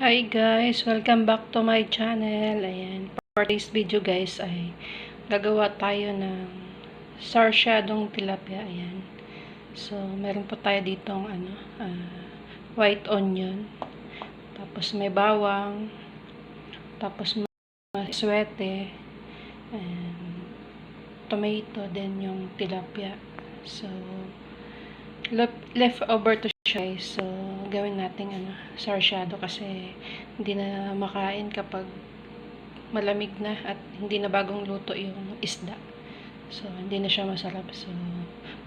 Hi guys! Welcome back to my channel. Ayan. For today's video guys ay gagawa tayo ng sarsyadong tilapia. Ayan. So, meron po tayo ditong ano, ah, white onion. Tapos may bawang. Tapos may swete. And tomato. Then yung tilapia. So, left, left over to guys. So, gawin natin ano, sarsyado kasi hindi na makain kapag malamig na at hindi na bagong luto yung isda. So, hindi na siya masarap. So,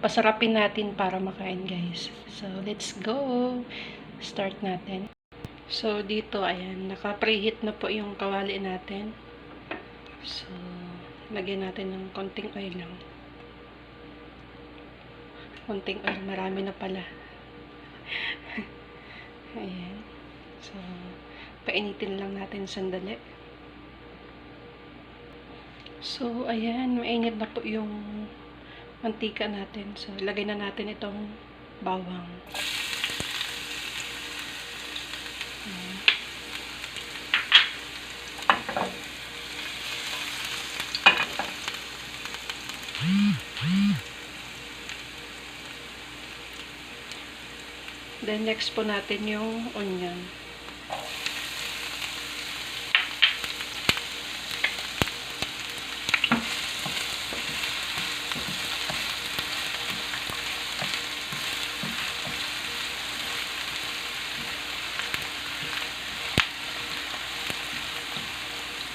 pasarapin natin para makain guys. So, let's go! Start natin. So, dito, ayan, naka-preheat na po yung kawali natin. So, lagyan natin ng konting oil lang. Konting oil, marami na pala. Ayan. So, painitin lang natin sandali. So, ayan, mainit na po yung mantika natin. So, ilagay na natin itong bawang. Ayan. Then, next po natin yung onion.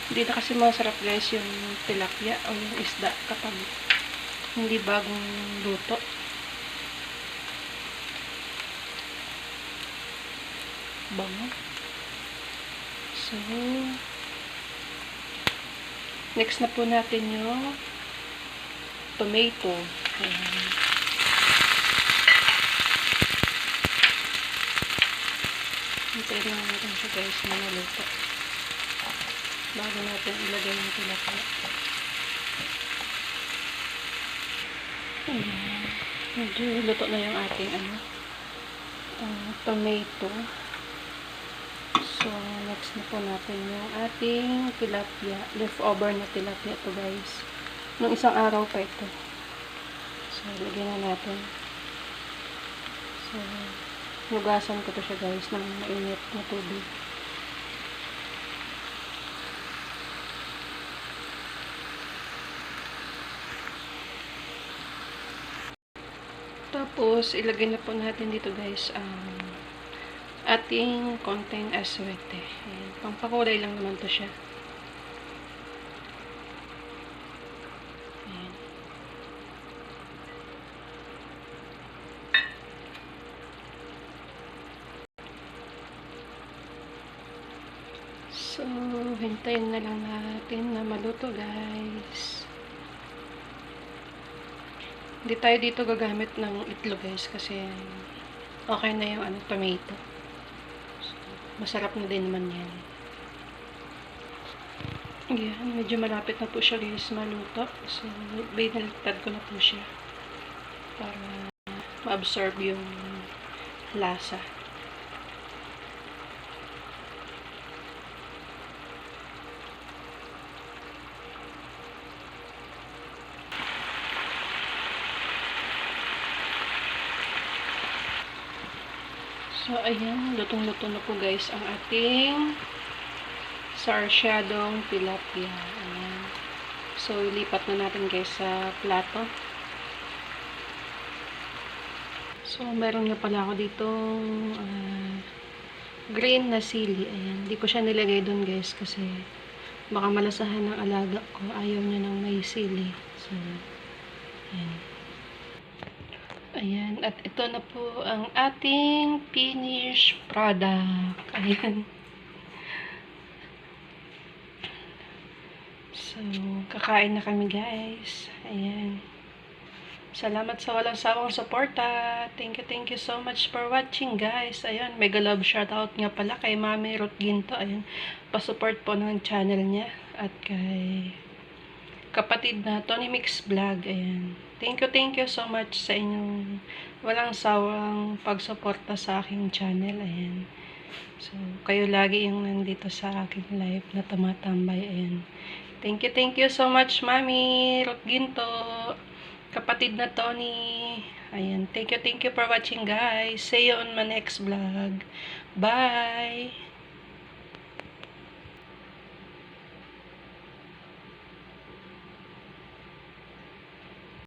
Hindi na kasi masarap guys yung tilapia o yung isda kapag hindi bagong luto. Bango. So, next na po natin yung tomato. Ayan. Hintayin lang natin siya guys na naluto. Bago natin ilagay yung tilapia. Ayan. Medyo luto na yung ating ano, uh, tomato. Next na po natin yung ating tilapia. Leftover na tilapia to guys. Nung isang araw pa ito. So, lagyan na natin. So, nugasan ko to siya guys ng mainit na tubig. Tapos, ilagay na po natin dito guys ang ating konting aswete. Ayan. Pampakulay lang naman to siya. Ayan. So, hintayin na lang natin na maluto guys. Hindi tayo dito gagamit ng itlog guys kasi okay na yung ano, tomato. Masarap na din naman yan. Yan, medyo malapit na po siya guys maluto. So, binaliktad ko na po siya. Para ma-absorb yung lasa. So, ayan, lutong-luto na po guys ang ating sarsyadong tilapia. Ayan. So, ilipat na natin guys sa plato. So, meron nga pala ako ditong uh, green na sili. Ayan. Hindi ko siya nilagay doon guys kasi baka malasahan ng alaga ko. Ayaw niya ng may sili. So, ayan. Ayan. At ito na po ang ating finished product. Ayan. So, kakain na kami guys. Ayan. Salamat sa walang sawang suporta. Thank you, thank you so much for watching guys. Ayan, mega love shoutout nga pala kay Mami Ruth Ginto. Ayan, pasupport po ng channel niya. At kay kapatid na Tony Mix Vlog. Ayan. Thank you, thank you so much sa inyong walang sawang pagsuporta sa aking channel. Ayan. So, kayo lagi yung nandito sa aking live na tumatambay. Ayan. Thank you, thank you so much, Mami Ginto. Kapatid na Tony. Ayan. Thank you, thank you for watching, guys. See you on my next vlog. Bye!